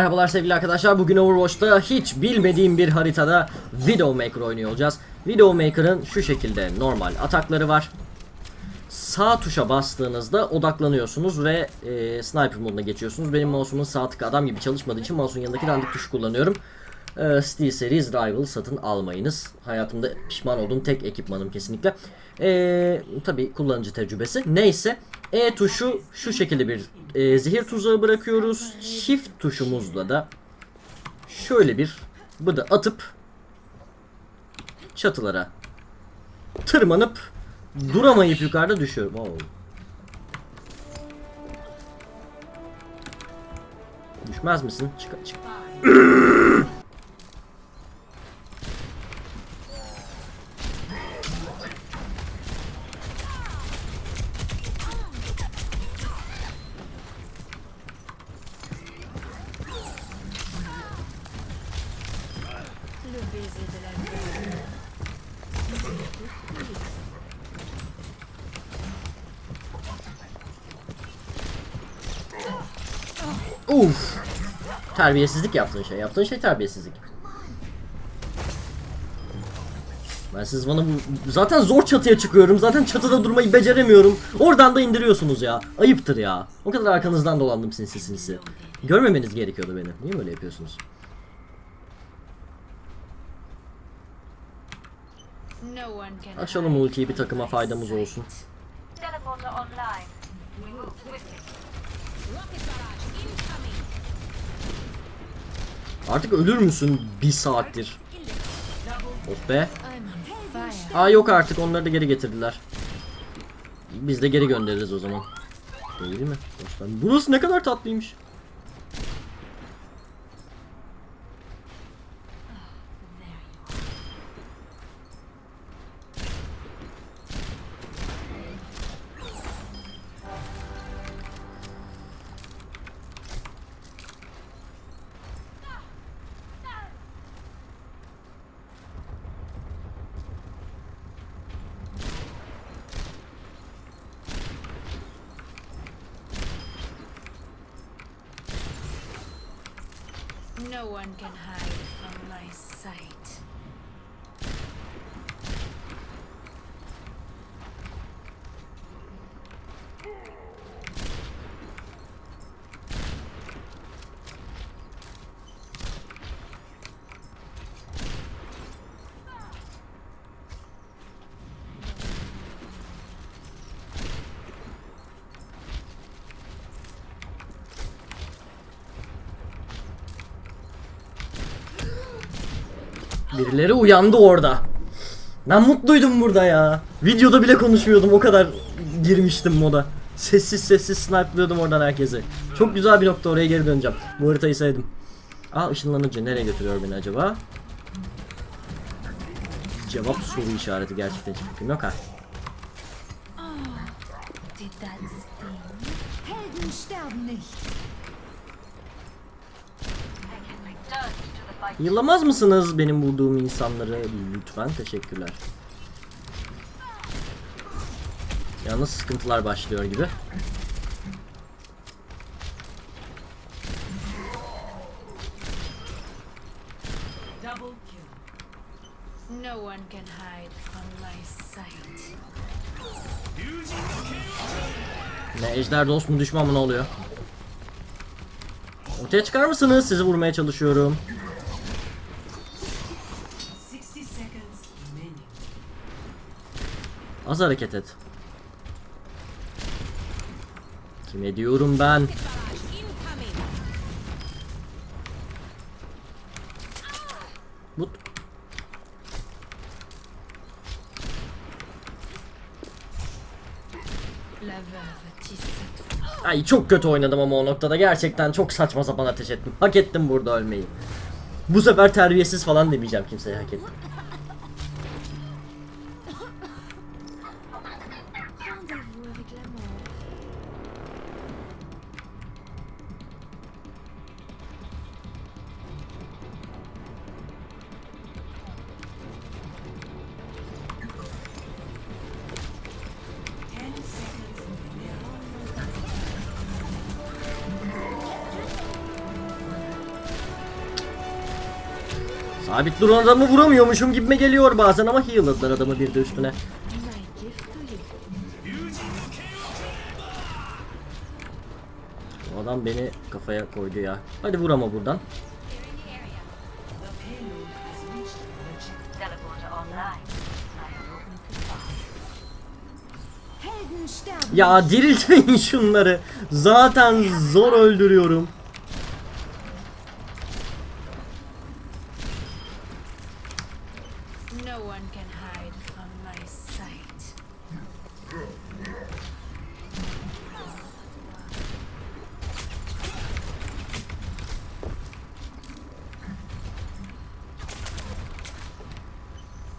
Merhabalar sevgili arkadaşlar. Bugün Overwatch'ta hiç bilmediğim bir haritada Widowmaker oynuyor olacağız. Widowmaker'ın şu şekilde normal atakları var. Sağ tuşa bastığınızda odaklanıyorsunuz ve e, sniper moduna geçiyorsunuz. Benim mouse'umun sağ tık adam gibi çalışmadığı için mouse'un yanındaki dandik tuşu kullanıyorum. E, Steel Series Rival satın almayınız. Hayatımda pişman olduğum tek ekipmanım kesinlikle. E, tabii kullanıcı tecrübesi. Neyse. E tuşu şu şekilde bir e, zehir tuzağı bırakıyoruz. Shift tuşumuzla da şöyle bir bıdı atıp çatılara tırmanıp duramayıp yukarıda düşüyorum. Oo. Düşmez misin? Çık çık. Uf. Terbiyesizlik yaptığın şey. Yaptığın şey terbiyesizlik. Ben siz bana bu... Zaten zor çatıya çıkıyorum. Zaten çatıda durmayı beceremiyorum. Oradan da indiriyorsunuz ya. Ayıptır ya. O kadar arkanızdan dolandım sinsi sinsi. Görmemeniz gerekiyordu beni. Niye böyle yapıyorsunuz? No one can Açalım ultiyi bir takıma faydamız olsun. Artık ölür müsün bir saattir? Oh be. Aa yok artık onları da geri getirdiler. Biz de geri göndeririz o zaman. Değil mi? Dostlar, Burası ne kadar tatlıymış. No one can hide from my sight. Birileri uyandı orada. Ben mutluydum burada ya. Videoda bile konuşmuyordum o kadar girmiştim moda. Sessiz sessiz snipe'lıyordum oradan herkese. Çok güzel bir nokta oraya geri döneceğim. Bu haritayı sevdim. Aa ışınlanıcı nereye götürüyor beni acaba? Cevap soru işareti gerçekten hiç fikrim yok ha. Did Yıllamaz mısınız benim bulduğum insanları lütfen? Teşekkürler. Yalnız sıkıntılar başlıyor gibi. No one can hide from my sight. Ne ejder dost mu düşman mı ne oluyor? Ortaya çıkar mısınız? Sizi vurmaya çalışıyorum. Az hareket et. Kime diyorum ben? Bu. Ay çok kötü oynadım ama o noktada gerçekten çok saçma sapan ateş ettim. Hak ettim burada ölmeyi. Bu sefer terbiyesiz falan demeyeceğim kimseye hak ettim. Sabit duran adamı vuramıyormuşum gibime geliyor bazen ama heal'ladılar adamı bir de üstüne. Adam beni kafaya koydu ya. Hadi vur ama buradan. Ya diriltmeyin şunları. Zaten zor öldürüyorum. No one can hide from my sight.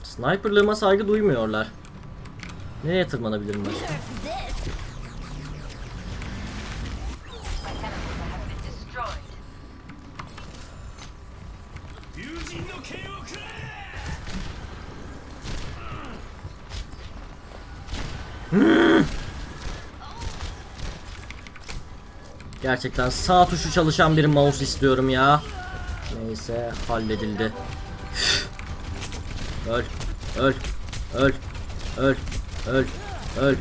Sniperlığıma saygı duymuyorlar. Nereye tırmanabilirim ben? Gerçekten sağ tuşu çalışan bir mouse istiyorum ya. Neyse halledildi. Öl, öl, öl, öl, öl, öl,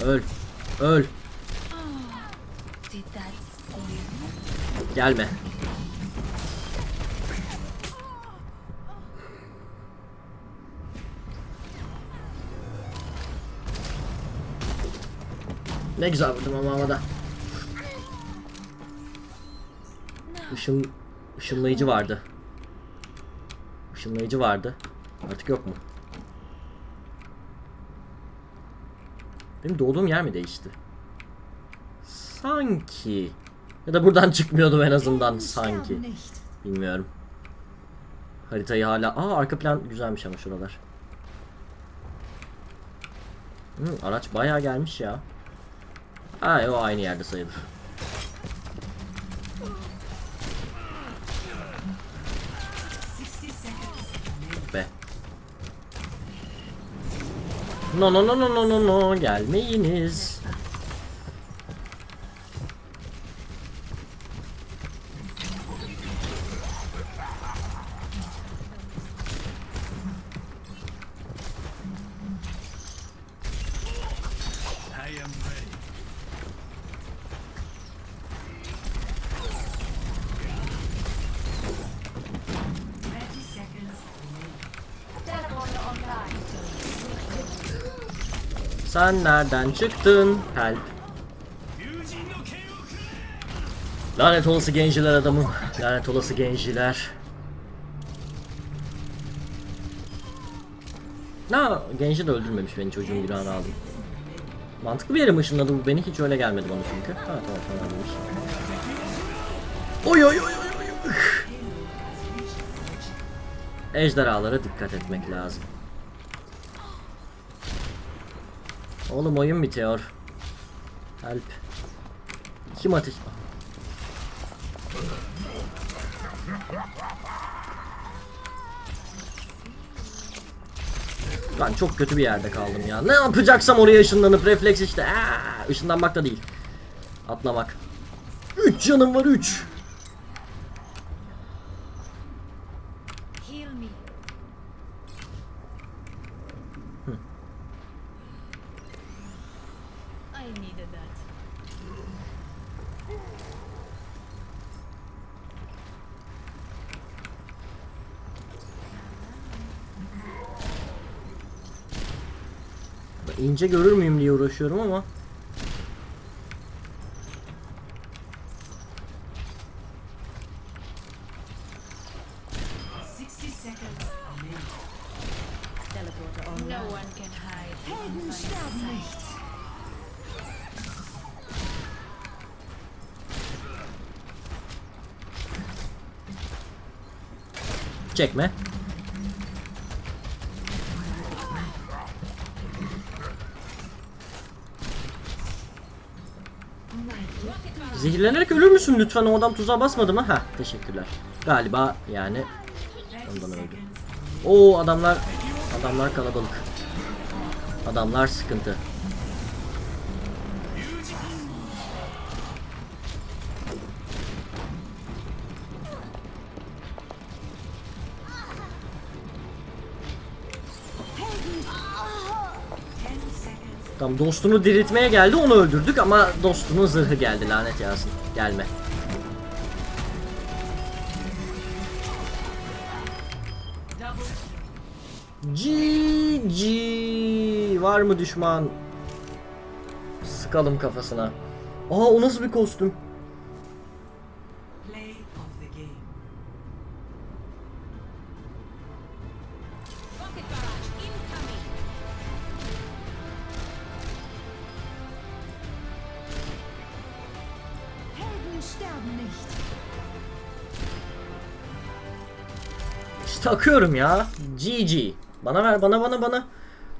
öl, öl. Gelme. Ne güzel vurdum ama havada. Işın, ışınlayıcı vardı. Işınlayıcı vardı. Artık yok mu? Benim doğduğum yer mi değişti? Sanki. Ya da buradan çıkmıyordum en azından sanki. Bilmiyorum. Haritayı hala... Aa arka plan güzelmiş ama şuralar. Hı, araç bayağı gelmiş ya. Ha o aynı yerde sayılır. No no no no no no gelmeyiniz. Sen nereden çıktın? Help. Lanet olası genciler adamım. Lanet olası genciler. Na, genci de öldürmemiş beni çocuğun günahını aldım. Mantıklı bir yere mi ışınladı bu beni? Hiç öyle gelmedi bana çünkü. Ha tamam tamam demiş. Oy oy oy oy oy. Ejderhalara dikkat etmek lazım. Oğlum oyun bitiyor. Help. Kim ateş... Ben çok kötü bir yerde kaldım ya. Ne yapacaksam oraya ışınlanıp refleks işte. Aa, ışınlanmak da değil. Atlamak. 3 canım var 3. İnce görür müyüm diye uğraşıyorum ama. Çekme. Zehirlenerek ölür müsün lütfen o adam tuzağa basmadı mı? Heh teşekkürler. Galiba yani ondan öldü. Oo adamlar adamlar kalabalık. Adamlar sıkıntı. Tamam dostunu diriltmeye geldi onu öldürdük ama dostunun zırhı geldi lanet yağsın. Gelme. GG var mı düşman? Sıkalım kafasına. Aa o nasıl bir kostüm? Akıyorum ya. GG. Bana ver bana bana bana.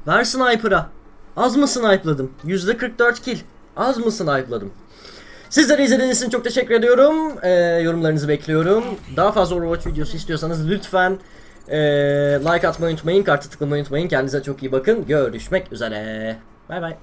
Ver sniper'a. Az mı snipe'ladım? %44 kill. Az mı snipe'ladım? Sizlere izlediğiniz için çok teşekkür ediyorum. Ee, yorumlarınızı bekliyorum. Daha fazla Overwatch videosu istiyorsanız lütfen ee, like atmayı unutmayın. Kartı tıklamayı unutmayın. Kendinize çok iyi bakın. Görüşmek üzere. Bay bay.